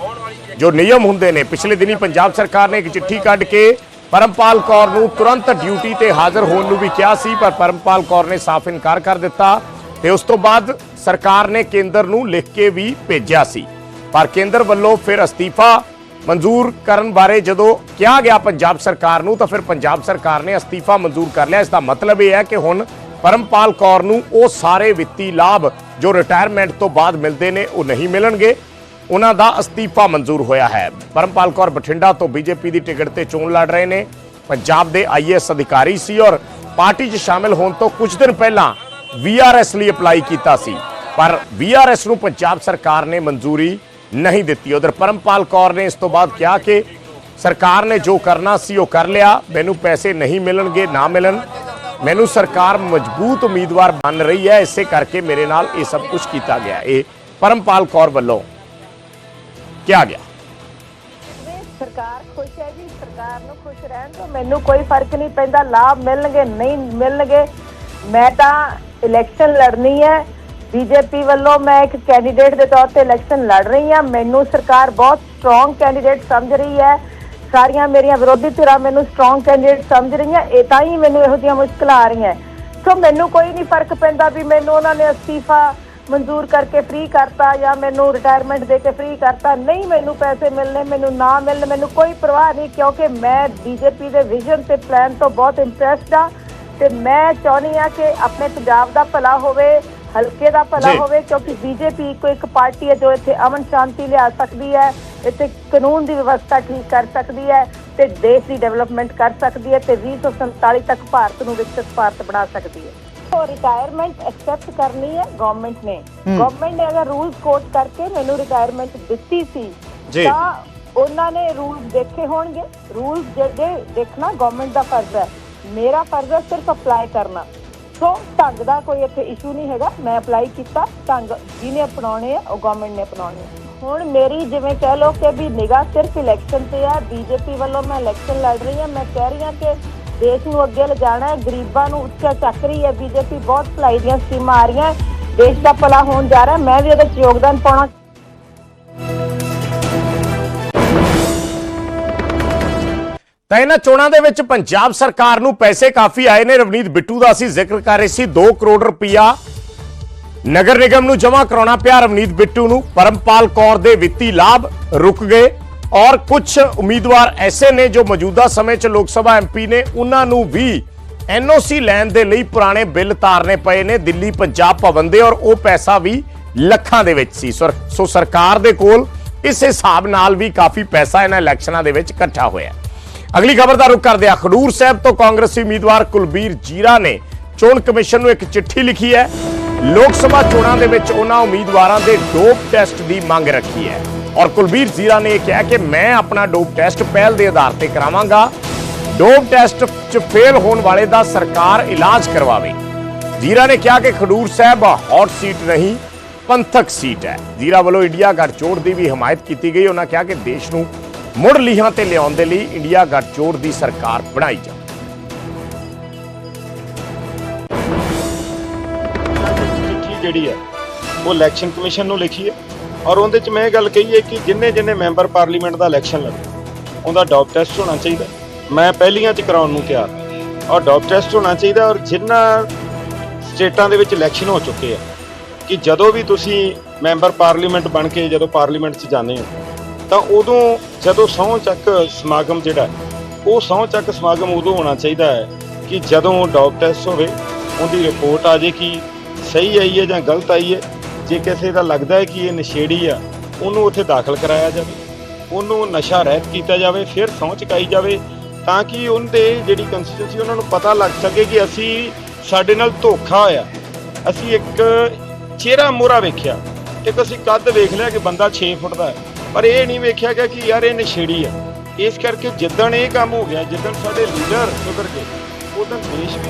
A: ਜੋ ਨਿਯਮ ਹੁੰਦੇ ਨੇ, ਪਿਛਲੇ ਦਿਨੀ ਪੰਜਾਬ ਸਰਕਾਰ ਨੇ ਇੱਕ ਚਿੱਠੀ ਕੱਢ ਕੇ ਪਰਮਪਾਲ ਕੌਰ ਨੂੰ ਤੁਰੰਤ ਡਿਊਟੀ ਤੇ ਹਾਜ਼ਰ ਹੋਣ ਨੂੰ ਵੀ ਕਿਹਾ ਸੀ, ਪਰ ਪਰਮਪਾਲ ਕੌਰ ਨੇ ਸਾਫ਼ ਇਨਕਾਰ ਕਰ ਦਿੱਤਾ ਤੇ ਉਸ ਤੋਂ ਬਾਅਦ ਸਰਕਾਰ ਨੇ ਕੇਂਦਰ ਨੂੰ ਲਿਖ ਕੇ ਵੀ ਭੇਜਿਆ ਸੀ। ਪਰ ਕੇਂਦਰ ਵੱਲੋਂ ਫਿਰ ਅਸਤੀਫਾ ਮਨਜ਼ੂਰ ਕਰਨ ਬਾਰੇ ਜਦੋਂ ਕਿਹਾ ਗਿਆ ਪੰਜਾਬ ਸਰਕਾਰ ਨੂੰ, ਤਾਂ ਫਿਰ ਪੰਜਾਬ ਸਰਕਾਰ ਨੇ ਅਸਤੀਫਾ ਮਨਜ਼ੂਰ ਕਰ ਲਿਆ। ਇਸ ਦਾ ਮਤਲਬ ਇਹ ਹੈ ਕਿ ਹੁਣ ਪਰਮਪਾਲ ਕੌਰ ਨੂੰ ਉਹ ਸਾਰੇ ਵਿੱਤੀ ਲਾਭ ਜੋ ਰਿਟਾਇਰਮੈਂਟ ਤੋਂ ਬਾਅਦ ਮਿਲਦੇ ਨੇ, ਉਹ ਨਹੀਂ ਮਿਲਣਗੇ। ਉਹਨਾਂ ਦਾ ਅਸਤੀਫਾ ਮਨਜ਼ੂਰ ਹੋਇਆ ਹੈ। ਪਰਮਪਾਲ ਕੌਰ ਬਠਿੰਡਾ ਤੋਂ ਬੀਜੇਪੀ ਦੀ ਟਿਕਟ ਤੇ ਚੋਣ ਲੜ ਰਹੇ ਨੇ। ਪੰਜਾਬ ਦੇ ਆਈਐਸ ਅਧਿਕਾਰੀ ਸੀ ਔਰ ਪਾਰਟੀ 'ਚ ਸ਼ਾਮਿਲ ਹੋਣ ਤੋਂ ਕੁਝ ਦਿਨ ਪਹਿਲਾਂ ਵੀਆਰਐਸ ਲਈ ਅਪਲਾਈ ਕੀਤਾ ਸੀ। ਪਰ ਵੀਆਰਐਸ ਨੂੰ ਪੰਜਾਬ ਸਰਕਾਰ ਨੇ ਮਨਜ਼ੂਰੀ ਨਹੀਂ ਦਿੱਤੀ। ਉਧਰ ਪਰਮਪਾਲ ਕੌਰ ਨੇ ਇਸ ਤੋਂ ਬਾਅਦ ਕਿਹਾ ਕਿ ਸਰਕਾਰ ਨੇ ਜੋ ਕਰਨਾ ਸੀ ਉਹ ਕਰ ਲਿਆ। ਮੈਨੂੰ ਪੈਸੇ ਨਹੀਂ ਮਿਲਣਗੇ, ਨਾ ਮਿਲਣ। ਮੈਨੂੰ ਸਰਕਾਰ ਮਜ਼ਬੂਤ ਉਮੀਦਵਾਰ ਬਣ ਰਹੀ ਹੈ। ਇਸੇ ਕਰਕੇ ਮੇਰੇ ਨਾਲ ਇਹ ਸਭ ਕੁਝ ਕੀਤਾ ਗਿਆ ਇਹ ਪਰਮਪਾਲ ਕੌਰ ਵੱਲੋਂ ਕਿਹਾ ਗਿਆ?
N: ਸਰਕਾਰ ਖੁਸ਼ ਹੈ ਜੀ, ਸਰਕਾਰ ਨੂੰ ਖੁਸ਼ ਰਹਿਣ ਤੋਂ ਮੈਨੂੰ ਕੋਈ ਫ਼ਰਕ ਨਹੀਂ ਪੈਂਦਾ, ਲਾਭ ਮਿਲਣਗੇ, ਨਹੀਂ ਮਿਲਣਗੇ। ਮੈਂ ਤਾਂ ਇਲੈਕਸ਼ਨ ਲੜਨੀ ਹੈ। ਬੀਜੇਪੀ ਵੱਲੋਂ ਮੈਂ ਇੱਕ ਕੈਂਡੀਡੇਟ ਦੇ ਤੌਰ ਤੇ ਇਲੈਕਸ਼ਨ ਲੜ ਰਹੀ ਹਾਂ। ਮੈਨੂੰ ਸਰਕਾਰ ਬਹੁਤ ਸਟਰੋਂਗ ਕੈਂਡੀਡੇਟ ਸਮਝ ਰਹੀ ਹੈ। ਸਾਰੀਆਂ ਮੇਰੀਆਂ ਵਿਰੋਧੀ ਧਿਰਾਂ ਮੈਨੂੰ ਸਟਰੋਂਗ ਕੈਂਡੀਡੇਟ ਸਮਝ ਰਹੀਆਂ। ਇਹ ਤਾਂ ਹੀ ਮੈਨੂੰ ਇਹੋ ਜਿਹੀਆਂ ਮੁਸ਼ਕਲਾਂ ਆ ਰਹੀਆਂ। ਸੋ ਮੈਨੂੰ ਕੋਈ ਨਹੀਂ ਫ਼ਰਕ ਪੈਂਦਾ ਵੀ ਮੈਨੂੰ ਉਹਨਾਂ ਨੇ ਅਸਤੀਫਾ ਮਨਜ਼ੂਰ ਕਰਕੇ ਫ੍ਰੀ ਕਰਤਾ ਜਾਂ ਮੈਨੂੰ ਰਿਟਾਇਰਮੈਂਟ ਦੇ ਕੇ ਫ੍ਰੀ ਕਰਤਾ ਨਹੀਂ ਮੈਨੂੰ ਪੈਸੇ ਮਿਲਨੇ ਮੈਨੂੰ ਨਾ ਮਿਲਣ ਮੈਨੂੰ ਕੋਈ ਪਰਵਾਹ ਨਹੀਂ ਕਿਉਂਕਿ ਮੈਂ ਬੀਜੇਪੀ ਦੇ ਵਿਜ਼ਨ ਤੇ ਪਲਾਨ ਤੋਂ ਬਹੁਤ ਇੰਟਰਸਟਡ ਆ ਤੇ ਮੈਂ ਚਾਹੁੰਦੀ ਆ ਕਿ ਆਪਣੇ ਪੰਜਾਬ ਦਾ ਭਲਾ ਹੋਵੇ ਹਲਕੇ ਦਾ ਭਲਾ। ਹੋਵੇ ਕਿਉਂਕਿ ਬੀਜੇਪੀ ਕੋਈ ਇੱਕ ਪਾਰਟੀ ਹੈ ਜੋ ਇੱਥੇ ਅਮਨ ਸ਼ਾਂਤੀ ਲਿਆ ਸਕਦੀ ਹੈ ਇੱਥੇ ਕਾਨੂੰਨ ਦੀ ਵਿਵਸਥਾ ਠੀਕ ਕਰ ਸਕਦੀ ਹੈ ਤੇ ਦੇਸ਼ ਦੀ ਡਿਵੈਲਪਮੈਂਟ ਕਰ ਸਕਦੀ ਹੈ ਤੇ 2047 ਤੱਕ ਭਾਰਤ ਨੂੰ ਵਿਕਸਿਤ ਭਾਰਤ ਬਣਾ ਸਕਦੀ ਹੈ ਉਹ ਰਿਟਾਇਰਮੈਂਟ ਐਕਸੈਪਟ ਕਰਨੀ ਹੈ ਗਵਰਨਮੈਂਟ ਨੇ। ਗਵਰਨਮੈਂਟ ਨੇ ਅਗਰ ਰੂਲਸ ਕੋਟ ਕਰਕੇ ਮੈਨੂੰ ਰਿਟਾਇਰਮੈਂਟ ਦਿੱਤੀ ਸੀ
A: ਜੀ।
N: ਤਾਂ ਉਹਨਾਂ ਨੇ ਰੂਲਸ ਦੇਖੇ ਹੋਣਗੇ। ਰੂਲਸ ਜਿਹੜੇ ਦੇਖਣਾ ਗਵਰਨਮੈਂਟ ਦਾ ਫਰਜ਼ ਹੈ। ਮੇਰਾ ਫਰਜ਼ ਹੈ ਸਿਰਫ ਅਪਲਾਈ ਕਰਨਾ। ਸੋ ਢੰਗ ਦਾ ਕੋਈ ਇੱਥੇ ਇਸ਼ੂ ਨਹੀਂ ਹੈਗਾ। ਮੈਂ ਅਪਲਾਈ ਕੀਤਾ। ਢੰਗ ਜਿਹਨੇ ਅਪਣਾਉਣੇ ਆ ਉਹ ਗਵਰਨਮੈਂਟ ਨੇ ਅਪਣਾਉਣੇ ਆ। ਹੁਣ ਮੇਰੀ ਜਿਵੇਂ ਕਹਿ ਲਓ ਕਿ ਵੀ ਨਿਗਾਹ ਸਿਰਫ ਇਲੈਕਸ਼ਨ ਤੇ ਆ। ਬੀਜੇਪੀ ਵੱਲੋਂ ਮੈਂ ਇਲੈਕਸ਼ਨ ਲੜ ਰਹੀ ਹਾਂ। ਮੈਂ ਕਹਿ ਰਹੀ ਹਾਂ ਕਿ ਦੇਸ਼ ਨੂੰ ਅੱਗੇ ਲਿਜਾਣਾ ਹੈ। ਗਰੀਬਾਂ ਨੂੰ ਉੱਚਾ ਚੱਕ ਰਹੀ ਹੈ ਬੀਜੇਪੀ। ਬਹੁਤ ਭਲਾਈ ਦੀਆਂ ਸਕੀਮਾਂ ਆ ਰਹੀਆਂ ਦੇਸ਼ ਦਾ ਭਲਾ ਹੋਣ ਜਾ ਰਿਹਾ ਮੈਂ ਵੀ ਉਹਦੇ 'ਚ ਯੋਗਦਾਨ ਪਾਉਣਾ
A: ਤਾਂ ਇਹਨਾਂ ਚੋਣਾਂ ਦੇ ਵਿੱਚ ਪੰਜਾਬ ਸਰਕਾਰ ਨੂੰ ਪੈਸੇ ਕਾਫੀ ਆਏ ਨੇ। ਰਵਨੀਤ ਬਿੱਟੂ ਦਾ ਅਸੀਂ ਜ਼ਿਕਰ ਕਰ ਰਹੇ ਸੀ। 2 ਕਰੋੜ ਰੁਪਇਆ ਨਗਰ ਨਿਗਮ ਨੂੰ ਜਮ੍ਹਾਂ ਕਰਾਉਣਾ ਪਿਆ ਰਵਨੀਤ ਬਿੱਟੂ ਨੂੰ। ਪਰਮਪਾਲ ਕੌਰ ਦੇ ਵਿੱਤੀ ਲਾਭ ਰੁਕ ਗਏ। ਔਰ ਕੁਝ ਉਮੀਦਵਾਰ ਐਸੇ ਨੇ ਜੋ ਮੌਜੂਦਾ ਸਮੇਂ 'ਚ ਲੋਕ ਸਭਾ ਐਮਪੀ ਨੇ, ਉਹਨਾਂ ਨੂੰ ਵੀ ਐਨਓਸੀ ਲੈਣ ਦੇ ਲਈ ਪੁਰਾਣੇ ਬਿੱਲ ਤਾਰਨੇ ਪਏ ਨੇ ਦਿੱਲੀ, ਪੰਜਾਬ ਭਵਨ ਦੇ ਔਰ ਉਹ ਪੈਸਾ ਵੀ ਲੱਖਾਂ ਦੇ ਵਿੱਚ ਸੀ। ਸੋ ਸੋ ਸਰਕਾਰ ਦੇ ਕੋਲ ਇਸ ਹਿਸਾਬ ਨਾਲ ਵੀ ਕਾਫੀ ਪੈਸਾ ਇਹਨਾਂ ਇਲੈਕਸ਼ਨਾਂ ਦੇ ਵਿੱਚ ਇਕੱਠਾ ਹੋਇਆ। ਅਗਲੀ ਖਬਰ ਦਾ ਰੁਖ ਕਰਦੇ ਹਾਂ। ਖਡੂਰ ਸਾਹਿਬ ਤੋਂ ਕਾਂਗਰਸੀ ਉਮੀਦਵਾਰ ਕੁਲਬੀਰ ਜੀਰਾ ਨੇ ਚੋਣ ਕਮਿਸ਼ਨ ਨੂੰ ਇੱਕ ਚਿੱਠੀ ਲਿਖੀ ਹੈ। ਲੋਕ ਸਭਾ ਚੋਣਾਂ ਦੇ ਵਿੱਚ ਉਹਨਾਂ ਉਮੀਦਵਾਰਾਂ ਦੇ ਡੋਪ ਟੈਸਟ ਦੀ ਮੰਗ ਰੱਖੀ ਹੈ। ਔਰ ਕੁਲਬੀਰ ਜੀਰਾ ਨੇ ਇਹ ਕਿਹਾ ਕਿ ਮੈਂ ਆਪਣਾ ਡੋਪ ਟੈਸਟ ਪਹਿਲ ਦੇ ਆਧਾਰ ਤੇ ਕਰਾਵਾਂਗਾ। ਡੋਪ ਟੈਸਟ 'ਚ ਫੇਲ ਹੋਣ ਵਾਲੇ ਦਾ ਸਰਕਾਰ ਇਲਾਜ ਕਰਵਾਵੇ। ਜੀਰਾ ਨੇ ਕਿਹਾ ਕਿ ਖਡੂਰ ਸਾਹਿਬ ਹੌਟ ਸੀਟ ਨਹੀਂ ਪੰਥਕ ਸੀਟ ਹੈ। ਜੀਰਾ ਵੱਲੋਂ ਇੰਡੀਆ ਗੱਠਜੋੜ ਦੀ ਵੀ ਹਮਾਇਤ ਕੀਤੀ ਗਈ। ਉਹਨਾਂ ਕਿਹਾ ਕਿ ਦੇਸ਼ ਨੂੰ ਮੁੜ ਲੀਹਾਂ ਤੇ ਲਿਆਉਣ ਦੇ ਲਈ ਇੰਡੀਆ ਗੱਠਜੋੜ ਦੀ ਸਰਕਾਰ ਬਣਾਈ ਜਾਵੇ।
O: ਜਿਹੜੀ ਹੈ, ਉਹ ਇਲੈਕਸ਼ਨ ਕਮਿਸ਼ਨ ਨੂੰ ਲਿਖੀ ਹੈ। ਔਰ ਉਹਦੇ ਚ ਮੈਂ ਇਹ ਗੱਲ ਕਹੀ ਹੈ ਕਿ ਜਿੰਨੇ ਜਿੰਨੇ ਮੈਂਬਰ ਪਾਰਲੀਮੈਂਟ ਦਾ ਇਲੈਕਸ਼ਨ ਲੜੇ, ਉਹਦਾ ਡੌਪ ਟੈਸਟ ਹੋਣਾ ਚਾਹੀਦਾ ਮੈਂ ਪਹਿਲੀਆਂ ਚ ਕਰਾਉਣ ਨੂੰ ਤਿਆਰ ਔਰ ਡੌਪ ਟੈਸਟ ਹੋਣਾ ਚਾਹੀਦਾ ਔਰ ਜਿੰਨਾ ਸਟੇਟਾਂ ਦੇ ਵਿੱਚ ਇਲੈਕਸ਼ਨ ਹੋ ਚੁੱਕੇ ਆ, ਕਿ ਜਦੋਂ ਵੀ ਤੁਸੀਂ ਮੈਂਬਰ ਪਾਰਲੀਮੈਂਟ ਬਣ ਕੇ ਜਦੋਂ ਪਾਰਲੀਮੈਂਟ 'ਚ ਜਾਂਦੇ ਹੋ, ਤਾਂ ਉਦੋਂ ਜਦੋਂ ਸਹੁੰ ਚੱਕ ਸਮਾਗਮ ਜਿਹੜਾ ਉਹ ਸਹੁੰ ਚੱਕ ਸਮਾਗਮ ਉਦੋਂ ਹੋਣਾ ਚਾਹੀਦਾ ਹੈ ਕਿ ਜਦੋਂ ਡੌਪ ਟੈਸਟ ਹੋਵੇ, ਉਹਦੀ ਰਿਪੋਰਟ ਆ ਜੇ ਕਿ ਸਹੀ ਆਈ ਹੈ ਜਾਂ ਗਲਤ ਆਈ ਹੈ। ਜੇ ਕਿਸੇ ਦਾ ਲੱਗਦਾ ਹੈ ਕਿ ਇਹ ਨਸ਼ੇੜੀ ਆ, ਉਹਨੂੰ ਉੱਥੇ ਦਾਖਲ ਕਰਾਇਆ ਜਾਵੇ, ਉਹਨੂੰ ਨਸ਼ਾ ਰਹਿਤ ਕੀਤਾ ਜਾਵੇ, ਫਿਰ ਸਹੁੰ ਚੁਕਾਈ ਜਾਵੇ, ਤਾਂ ਕਿ ਉਹਦੇ ਜਿਹੜੀ ਕੰਸਟੀਟਿਊਂਸੀ ਉਹਨਾਂ ਨੂੰ ਪਤਾ ਲੱਗ ਸਕੇ ਕਿ ਅਸੀਂ ਸਾਡੇ ਨਾਲ ਧੋਖਾ ਹੋਇਆ। ਅਸੀਂ ਇੱਕ ਚਿਹਰਾ ਮੋਹਰਾ ਵੇਖਿਆ। ਇੱਕ ਅਸੀਂ ਕੱਦ ਵੇਖ ਲਿਆ ਕਿ ਬੰਦਾ 6 ਫੁੱਟ ਦਾ ਹੈ, ਪਰ ਇਹ ਨਹੀਂ ਵੇਖਿਆ ਗਿਆ ਕਿ ਯਾਰ ਇਹ ਨਸ਼ੇੜੀ ਆ। ਇਸ ਕਰਕੇ ਜਿੱਦਣ ਇਹ ਕੰਮ ਹੋ ਗਿਆ, ਜਿੱਦਣ ਸਾਡੇ ਲੀਡਰ ਸੁਧਰ ਗਏ, ਉਦੋਂ ਦੇਸ਼ ਵੀ